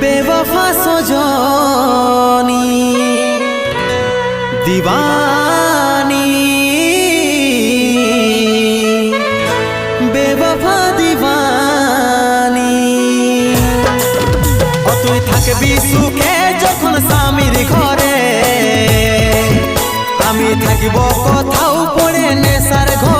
বেবফা সজনী। দিবানী। বেবফা দিবানী। তুই থাকবি সুখে যখন স্বামীর ঘরে। আমি থাকিব কথাও পড়ে নেশার ঘরে।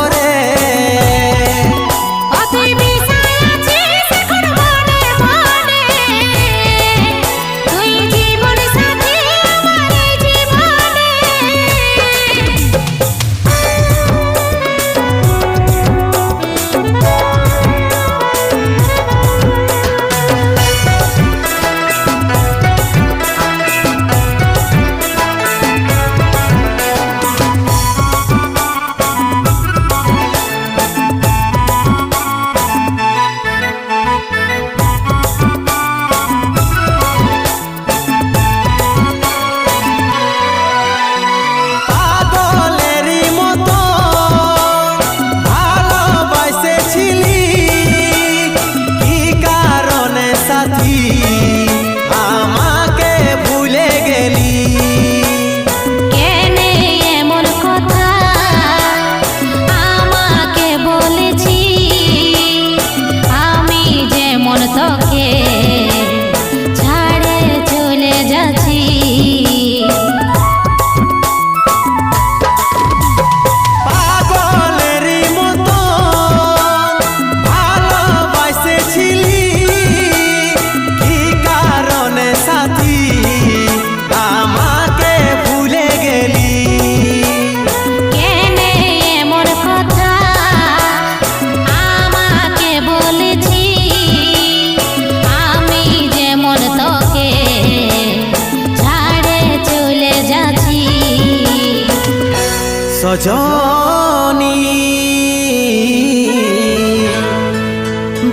সজনী।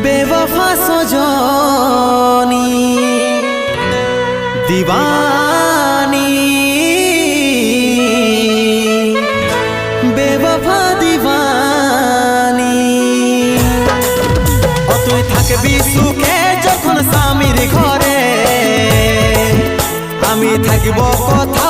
বেবফা সজনি। দিবানী। বেবফা দিবানী। তুই থাকবি সুখে যখন স্বামীর ঘরে। আমি থাকিব কথা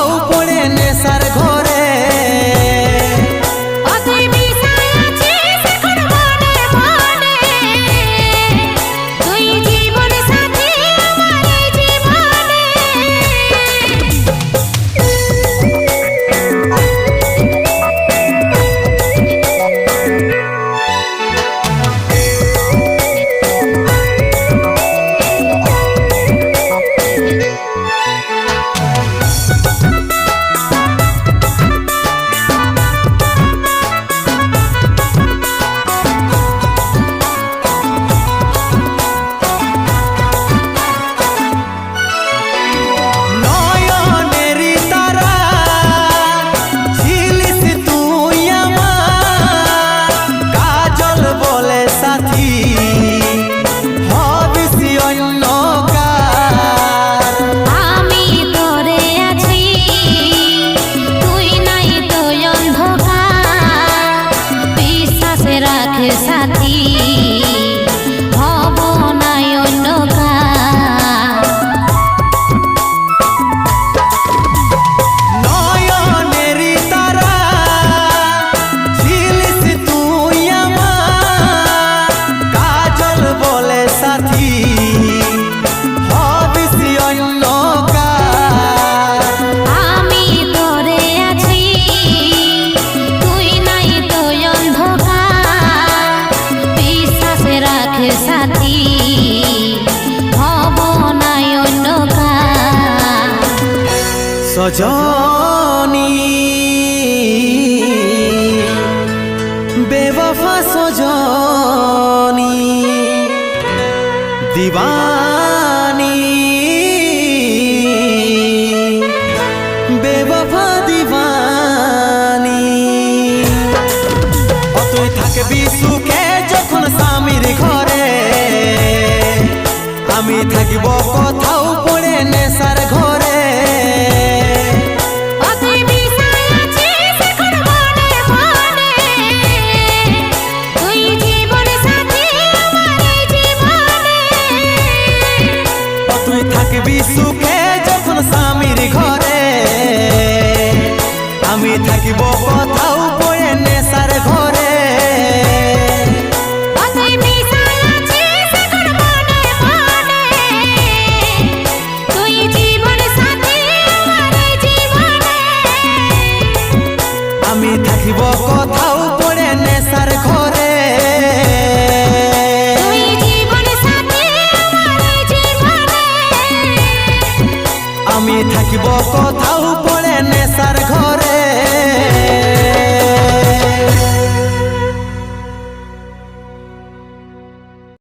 সজনী বেবফা সজনী দিবানী বেবফা দিবানী তুই থাকবি সু থাকিব কোথাও থাকিব কোথাও পড়ে নেশার ঘরে।